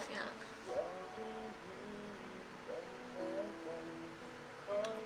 ฟ์ยัง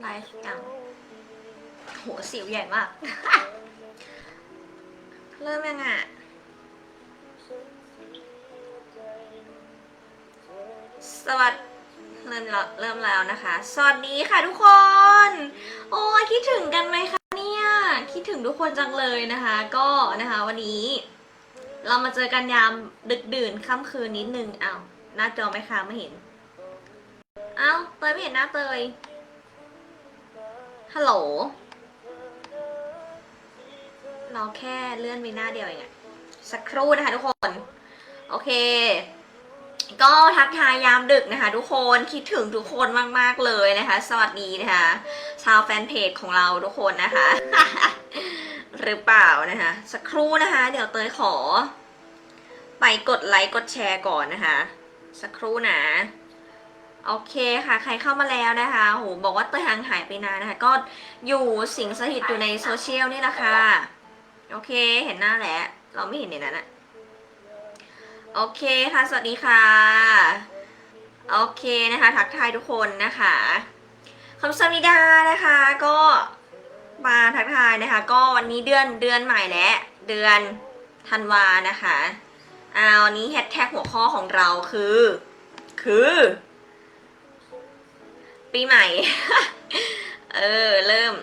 ไลฟ์ยังโหสิวใหญ่มาก เริ่มยังอะสวัสดีเริ่มแล้วเริ่มแล้วนะคะ สวัสดีค่ะทุกคน โอ้คิดถึงกันไหมคะเนี่ย คิดถึงทุกคนจังเลยนะคะ ก็นะคะวันนี้ เรามาเจอกันยามดึกดื่นค่ำคืนนิดนึงเอ้าหน้าจอไม่ค้าไม่เห็น เอ้าเตยไม่เห็นหน้าเตยฮัลโหลเราแค่เลื่อนไปหน้าเดียวเองอะสักครู่นะคะทุกคน โอเค ก็ทักทายยามดึกนะคะทุกคนคิดถึงทุกคนมาก ๆ เลยนะคะ สวัสดีนะคะ ชาวแฟนเพจของเราทุกคนนะคะ หรือเปล่านะคะ สักครู่นะคะ เดี๋ยวเตยขอ ไปกดไลค์กดแชร์ก่อนนะคะ สักครู่นะโอเคค่ะ ใครเข้ามาแล้วนะคะโหบอกว่าเตยห่างหายไปนานนะคะ ก็อยู่สิงสถิตอยู่ในโซเชียลนี่แหละค่ะ โอเคเห็นหน้าแล้ว เราไม่เห็นในนั้นอะโอเคค่ะ สวัสดีค่ะ โอเคนะคะ ทักทายทุกคนนะคะคำสมิดานะคะก็มาทักทายนะคะ ก็วันนี้เดือนเดือนใหม่แล้วเดือนธันวานะคะ อาวันนี้แฮชแท็กหัวข้อของเราคือ คือ ปีใหม่ เออ เริ่ม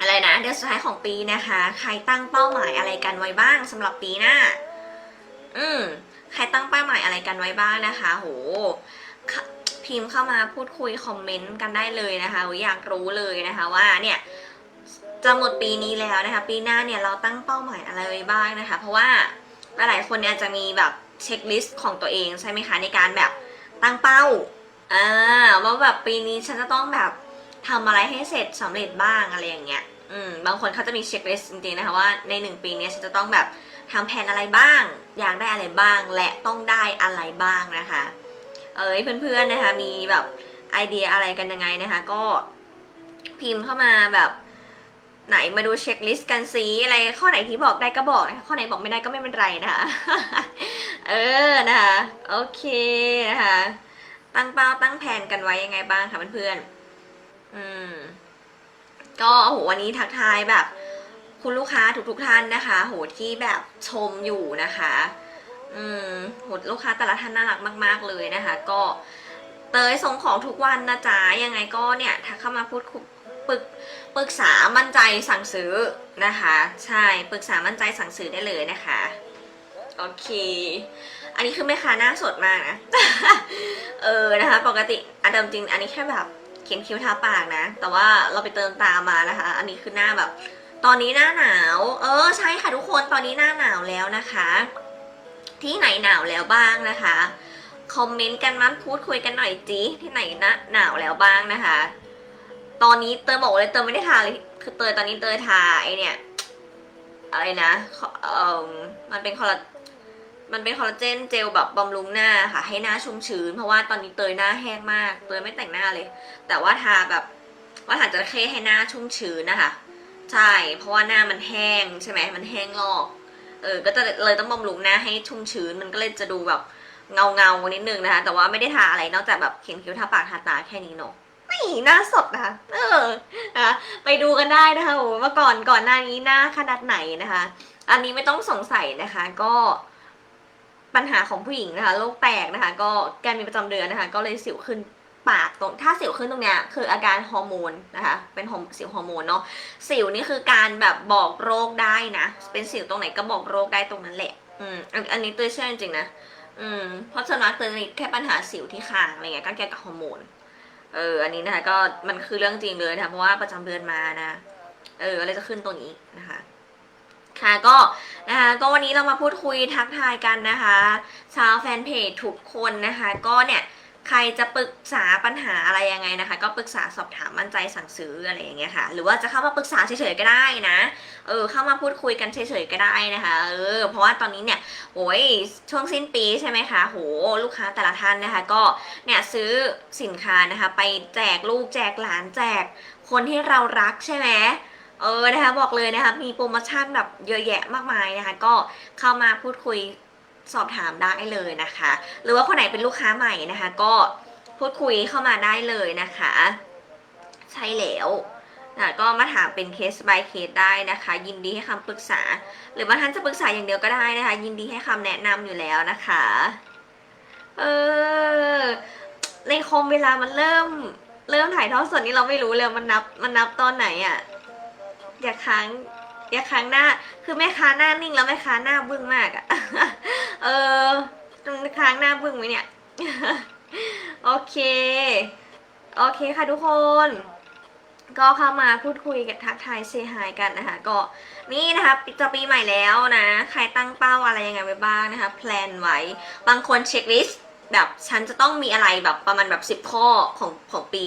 อะไรนะ เดือนสุดท้ายของปีนะคะ ใครตั้งเป้าหมายอะไรกันไว้บ้างสำหรับปีหน้า อืม ใครตั้งเป้าหมายอะไรกันไว้บ้างนะคะ โหพิมพ์เข้ามาพูดคุยคอมเมนต์กันได้เลยนะคะอยากรู้เลยนะคะว่าเนี่ยจะหมดปีนี้แล้วนะคะ ปีหน้าเนี่ยเราตั้งเป้าหมายอะไรไว้บ้างนะคะ เพราะว่า หลายๆคนเนี่ยจะมีแบบเช็คลิสต์ของตัวเองใช่ไหมคะในการแบบตั้งเป้าอ่าว่าแบบปีนี้ฉันจะต้องแบบทำอะไรให้เสร็จสำเร็จบ้างอะไรอย่างเงี้ย อืม บางคนเขาจะมีเช็คลิสต์จริงๆนะคะว่าในหนึ่งปีนี้ฉันจะต้องแบบทำแผนอะไรบ้าง อยากได้อะไรบ้าง และต้องได้อะไรบ้างนะคะ เอ้ยเพื่อนๆนะคะมีแบบไอเดียอะไรกันยังไงนะคะ ก็พิมพ์เข้ามาแบบ ไหนมาดูเช็คลิสต์กันซิอะไรข้อไหนที่บอกได้ก็บอกนะคะข้อไหนบอกไม่ได้ก็ไม่เป็นไรนะคะเออนะคะโอเคนะคะตั้งเป้าตั้งแผนกันไว้ยังไงบ้างคะเพื่อนๆอืม ก็โหวันนี้ทักทายแบบ คุณลูกค้าทุกๆท่านนะคะ โหที่แบบชมอยู่นะคะ อืมโหลูกค้าแต่ละท่านน่ารักมาก ๆ เลยนะคะ ก็เตยส่งของทุกวันนะจ๊ะยังไงก็เนี่ยทักเข้ามาพูดคุย ปรึกปรึกษามั่นใจสั่งซื้อนะคะ ใช่ปรึกษามั่นใจสั่งซื้อได้เลยนะคะ โอเค อันนี้คือแม่ค้าหน้าสดมากนะ เออนะคะ ปกติอันเดิมจริง อันนี้แค่แบบเขียนคิ้วทาปากนะ แต่ว่าเราไปเติมตามานะคะ อันนี้คือหน้าแบบ ตอนนี้หน้าหนาว เออใช่ค่ะทุกคนตอนนี้หน้าหนาวแล้วนะคะ ที่ไหนหนาวแล้วบ้างนะคะคอมเมนต์กันมาพูดคุยกันหน่อยจีที่ไหนนะหนาวแล้วบ้างนะคะ ตอนนี้เตยบอกเลยเตยไม่ได้ทาเลยคือเตยตอนนี้เตยทาไอเนี่ยอะไรนะเออมันเป็นคอลลามันเป็นคอลลาเจนเจลแบบบำรุงหน้าค่ะ ให้หน้าชุ่มชื้น เพราะว่าตอนนี้เตยหน้าแห้งมากเตยไม่แต่งหน้าเลย แต่ว่าทาแบบว่าทาจระเข้ให้หน้าชุ่มชื้นนะคะ ใช่ เพราะว่าหน้ามันแห้งใช่ไหมมันแห้งลอก เออ ก็จะเลยต้องบำรุงหน้าให้ชุ่มชื้น มันก็เลยจะดูแบบเงาเงานิดนึงนะคะ แต่ว่าไม่ได้ทาอะไรนอกจากแบบเขียนคิ้วทาปากทาตาแค่นี้เนาะ หน้าสดนะคะเออนะคะไปดูกันได้นะคะโอ้เมื่อก่อนก่อนหน้านี้หน้าขนาดไหนนะคะ อันนี้ไม่ต้องสงสัยนะคะ ก็ปัญหาของผู้หญิงนะคะโรคแตกนะคะ ก็การมีประจำเดือนนะคะ ก็เลยสิวขึ้นปากตรงถ้าสิวขึ้นตรงเนี้ยคืออาการฮอร์โมนนะคะเป็นสิวฮอร์โมนเนาะสิวนี่คือการแบบบอกโรคได้นะเป็นสิวตรงไหนก็บอกโรคได้ตรงนั้นแหละอืมอันอันนี้ตัวเชื่อจริงๆนะอืมเพราะส่วนมากตัวนี้แค่ปัญหาสิวที่คางอะไรเงี้ยก็เกี่ยวกับฮอร์โมน เออ อันนี้นะคะก็มันคือเรื่องจริงเลยนะคะเพราะว่าประจำเดือนมานะ เอออะไรจะขึ้นตรงนี้นะคะค่ะก็นะคะก็วันนี้เรามาพูดคุยทักทายกันนะคะ ชาวแฟนเพจทุกคนนะคะ ก็เนี่ย ใครจะปรึกษาปัญหาอะไรยังไงนะคะ ก็ปรึกษาสอบถามมั่นใจสั่งซื้ออะไรอย่างเงี้ยค่ะ หรือว่าจะเข้ามาปรึกษาเฉยๆก็ได้นะ เออเข้ามาพูดคุยกันเฉยๆก็ได้นะคะเออเพราะว่าตอนนี้เนี่ยโอ้ยช่วงสิ้นปีใช่ไหมคะโหลูกค้าแต่ละท่านนะคะ ก็เนี่ยซื้อสินค้านะคะ ไปแจกลูกแจกหลานแจกคนที่เรารักใช่ไหมเออนะคะบอกเลยนะคะมีโปรโมชั่นแบบเยอะแยะมากมายนะคะ ก็เข้ามาพูดคุย สอบถามได้เลยนะคะ หรือว่าคนไหนเป็นลูกค้าใหม่นะคะ ก็พูดคุยเข้ามาได้เลยนะคะ ใช่แล้วนะก็มาถามเป็นเคส by เคสได้นะคะ ยินดีให้คำปรึกษา หรือบาท่านจะปรึกษาอย่างเดียวก็ได้นะคะ ยินดีให้คำแนะนำอยู่แล้วนะคะเออในคอมเวลามันเริ่ม เริ่มถ่ายทอดสดนี่เราไม่รู้เลยมันนับมันนับตอนไหนอะ่ะอย่าค้าง ย่าค้างหน้า คือแม่ค้าหน้านิ่งแล้วแม่ค้าหน้าบึ้งมากอะเออมันค้างหน้าบึ้งไหมเนี่ย โอเค โอเคค่ะทุกคน ก็เข้ามาพูดคุยกับทักทายเซฮายกันนะคะ ก็นี่นะคะจะปีใหม่แล้วนะ ใครตั้งเป้าอะไรยังไงไว้บ้างนะคะ แพลนไว้ บางคนเช็คลิสต์แบบฉันจะต้องมีอะไรแบบประมาณแบบสิบข้อของของปี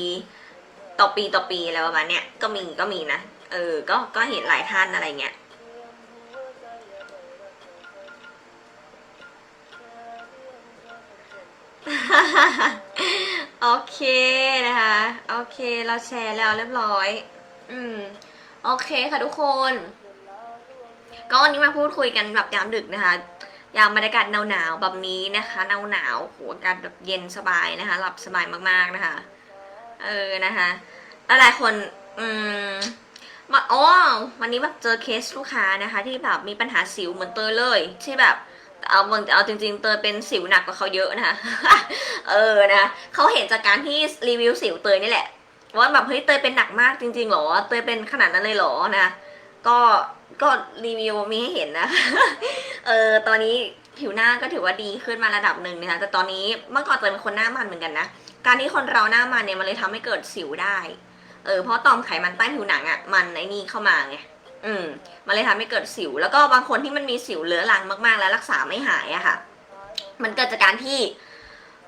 ต่อปีต่อปีอะไรประมาณเนี้ยก็มีก็มีนะ เออ ก็ก็เห็นหลายท่านอะไรเงี้ยโอเคนะคะ โอเคเราแชร์แล้วเรียบร้อย อืม โอเคค่ะทุกคน ก็วันนี้มาพูดคุยกันแบบยามดึกนะคะ ยามบรรยากาศหนาวๆแบบนี้นะคะหนาวหนาวๆโหอากาศแบบเย็นสบายนะคะ หลับสบายมากๆนะคะ เออนะคะหลายๆคน อืม มาอ๋อวันนี้แบบเจอเคสลูกค้านะคะ ที่แบบมีปัญหาสิวเหมือนเตยเลยที่แบบเอาเอาจริง ๆ เตยเป็นสิวหนักกว่าเขาเยอะนะคะ เออนะเขาเห็นจากการที่รีวิวสิวเตยนี่แหละว่าแบบเฮ้ยเตยเป็นหนักมากจริงๆหรอ เตยเป็นขนาดนั้นเลยเหรอนะ ก็ก็รีวิวมีให้เห็นนะเออตอนนี้ผิวหน้าก็ถือว่าดีขึ้นมาระดับหนึ่งนะคะแต่ตอนนี้เมื่อก่อนเตยเป็นคนหน้ามันเหมือนกันนะการที่คนเราหน้ามันเนี่ยมันเลยทำให้เกิดสิวได้ เออเพราะต่อมไขมันใต้ผิวหนังอะ่ะมันไอ้นี่เข้ามาไงอืมมันเลยทำให้เกิดสิว แล้วก็บางคนที่มันมีสิวเรื้อรังมากๆ แล้วรักษาไม่หายอะค่ะ มันเกิดจากการที่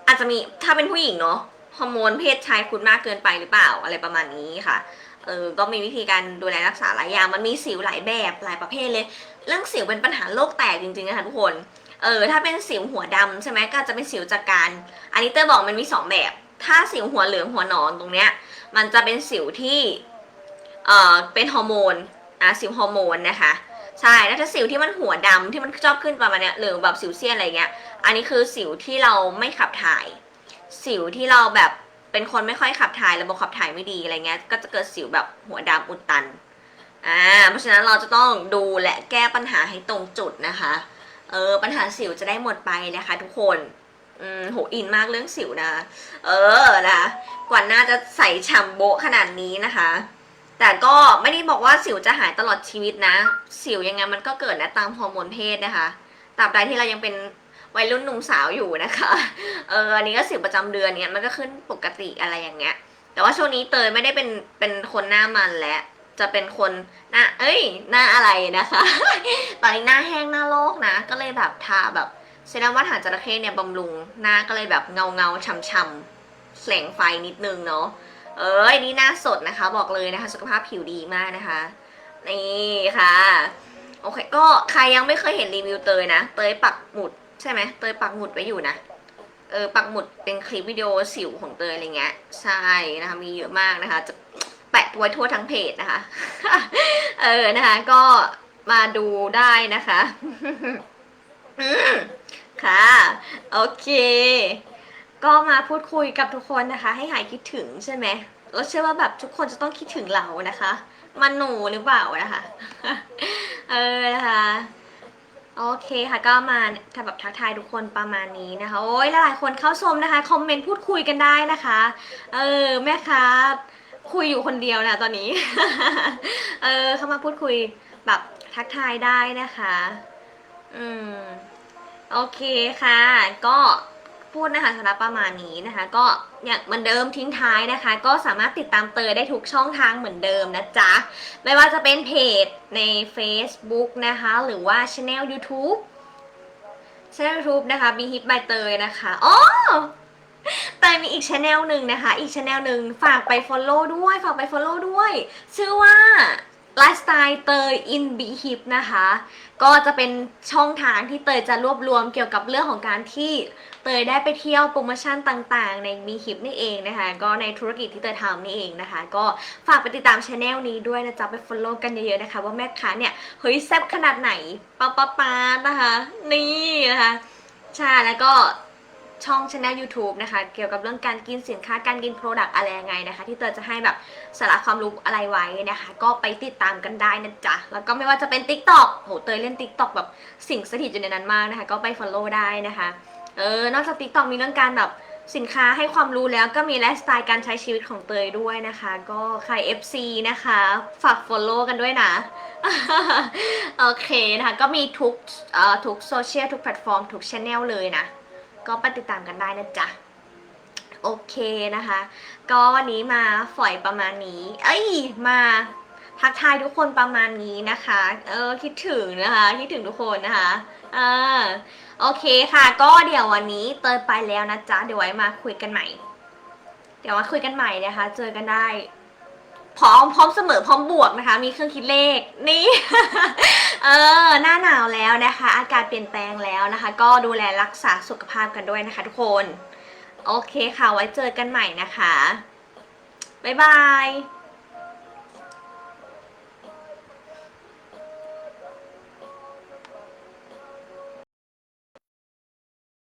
อาจจะมีถ้าเป็นผู้หญิงเนาะฮอร์โมนเพศชายคุณมากเกินไปหรือเปล่าอะไรประมาณนี้ค่ะเออก็มีวิธีการดูแลรักษาหลายอย่าง มันมีสิวหลายแบบหลายประเภทเลย เรื่องสิวเป็นปัญหาโลกแตกจริงๆนะคะทุกคน เออถ้าเป็นสิวหัวดำใช่ไหมก็จจะเป็นสิวจากการ อันนี้เตอร์บอกมันมีสองแบบ ถ้าสิวหัวเหลืองหัวหนอนตรงเนี้ย มันจะเป็นสิวที่ เอ่อ เป็นฮอร์โมน อะสิวฮอร์โมนนะคะ ใช่ แล้วถ้าสิวที่มันหัวดำที่มันชอบขึ้นประมาณเนี้ยหรือแบบสิวเซียนอะไรเงี้ย อันนี้คือสิวที่เราไม่ขับถ่าย สิวที่เราแบบเป็นคนไม่ค่อยขับถ่าย ระบบขับถ่ายไม่ดีอะไรเงี้ย ก็จะเกิดสิวแบบหัวดำอุดตัน อ่า เพราะฉะนั้นเราจะต้องดูและแก้ปัญหาให้ตรงจุดนะคะ เออ ปัญหาสิวจะได้หมดไปนะคะ ทุกคน อืมโหอินมากเรื่องสิวนะ เออนะกว่าน่าจะใส่ฉ่ำโบะขนาดนี้นะคะ แต่ก็ไม่ได้บอกว่าสิวจะหายตลอดชีวิตนะ สิวยังไงมันก็เกิดนะตามฮอร์โมนเพศนะคะตราบใดที่เรายังเป็นวัยรุ่นหนุ่มสาวอยู่นะคะ เอออันนี้ก็สิวประจำเดือนเนี่ยมันก็ขึ้นปกติอะไรอย่างเงี้ย แต่ว่าช่วงนี้เตยไม่ได้เป็นเป็นคนหน้ามันแล้วจะเป็นคนหน้า เอ้ย หน้าอะไรนะคะ ตอนนี้หน้าแห้งหน้าโลกนะ ก็เลยแบบทาแบบ เซรั่มว่านหางจระเข้เนี่ยบำรุงหน้าก็เลยแบบเงาเงาๆช่ำๆแสงไฟนิดนึงเนาะเอ้ยนี่หน้าสดนะคะ บอกเลยนะคะ สุขภาพผิวดีมากนะคะ นี่ค่ะ โอเค ก็ใครยังไม่เคยเห็นรีวิวเตยนะ เตยปักหมุดใช่ไหมเตยปักหมุดไว้อยู่นะเออปักหมุดเป็นคลิปวิดีโอสิวของเตยอะไรเงี้ยใช่นะคะมีเยอะมากนะคะ จะแปะไว้ทั่วทั้งเพจนะคะ เออนะคะ ก็มาดูได้นะคะ ค่ะ โอเค ก็มาพูดคุยกับทุกคนนะคะ ให้หายคิดถึงใช่ไหมเราเชื่อว่าแบบทุกคนจะต้องคิดถึงเรานะคะมันหนูหรือเปล่านะคะ เออนะคะโอเคค่ะก็มาถ้าแบบทักทายทุกคนประมาณนี้นะคะ โอ้ยหลายคนเข้าชมนะคะคอมเมนต์พูดคุยกันได้นะคะ เออแม่ค้าคุยอยู่คนเดียวนะตอนนี้ เออเข้ามาพูดคุยแบบทักทายได้นะคะ อืม โอเคค่ะ ก็พูดนะคะสำหรับประมาณนี้นะคะ ก็อย่างเหมือนเดิมทิ้งท้ายนะคะ ก็สามารถติดตามเตยได้ทุกช่องทางเหมือนเดิมนะจ๊ะ ไม่ว่าจะเป็นเพจใน Facebook นะคะ หรือว่าช anel YouTube ช anel YouTube นะคะ Be Hit by เตยนะคะอ๋อเตยมีอีกช anel หนึ่งนะคะ อีกช anel หนึ่งฝากไป follow ด้วย ฝากไป follow ด้วย ชื่อว่า Lifestyle เตย in Be Hip นะคะ ก็จะเป็นช่องทางที่เตยจะรวบรวมเกี่ยวกับเรื่องของการที่เตยได้ไปเที่ยวโปรโมชั่นต่างๆ ในมีคลิปนี่เองนะคะ ก็ในธุรกิจที่เตยทำนี่เองนะคะ ก็ฝากไปติดตามช anel นี้ด้วยนะจ๊ะไป follow กันเยอะๆนะคะ ว่าแม่ค้าเนี่ยเฮ้ยแซ่บขนาดไหนป๊าป๊าป๊านะคะ นี่นะคะใช่แล้วก็ ช่องช anel YouTube นะคะ เกี่ยวกับเรื่องการกินสินค้าการกิน Product อะไรยังไงนะคะ ที่เตยจะให้แบบสาระความรู้อะไรไว้นะคะ ก็ไปติดตามกันได้นะจ๊ะ แล้วก็ไม่ว่าจะเป็น TikTok โหเตยเล่น TikTok แบบสิ่งสถิตอยู่ในนั้นมากนะคะ ก็ไป follow ได้นะคะเออนอกจาก TikTok มีเรื่องการแบบสินค้าให้ความรู้แล้วก็มีไลฟ์สไตล์การใช้ชีวิตของเตยด้วยนะคะ ก็ใคร FC นะคะ ฝาก follow กันด้วยนะ โอเคนะคะ ก็มีทุกทุกโซเชียลทุกแพลตฟอร์ม ทุกช anel เลยนะ ก็ไปติดตามกันได้นะจ๊ะ โอเคนะคะ ก็วันนี้มาฝอยประมาณนี้ เอ้ยมาทักทายทุกคนประมาณนี้นะคะ เออคิดถึงนะคะ คิดถึงทุกคนนะคะอ่าโอเคค่ะ ก็เดี๋ยววันนี้เตยไปแล้วนะจ๊ะ เดี๋ยวไว้มาคุยกันใหม่ เดี๋ยวมาคุยกันใหม่นะคะ เจอกันได้ พร้อมพร้อมเสมอพร้อมบวกนะคะ มีเครื่องคิดเลขนี่ เออ หน้าหนาวแล้วนะคะ อากาศเปลี่ยนแปลงแล้วนะคะ ก็ดูแลรักษาสุขภาพกันด้วยนะคะทุกคน โอเคค่ะ ไว้เจอกันใหม่นะคะ บ๊ายบาย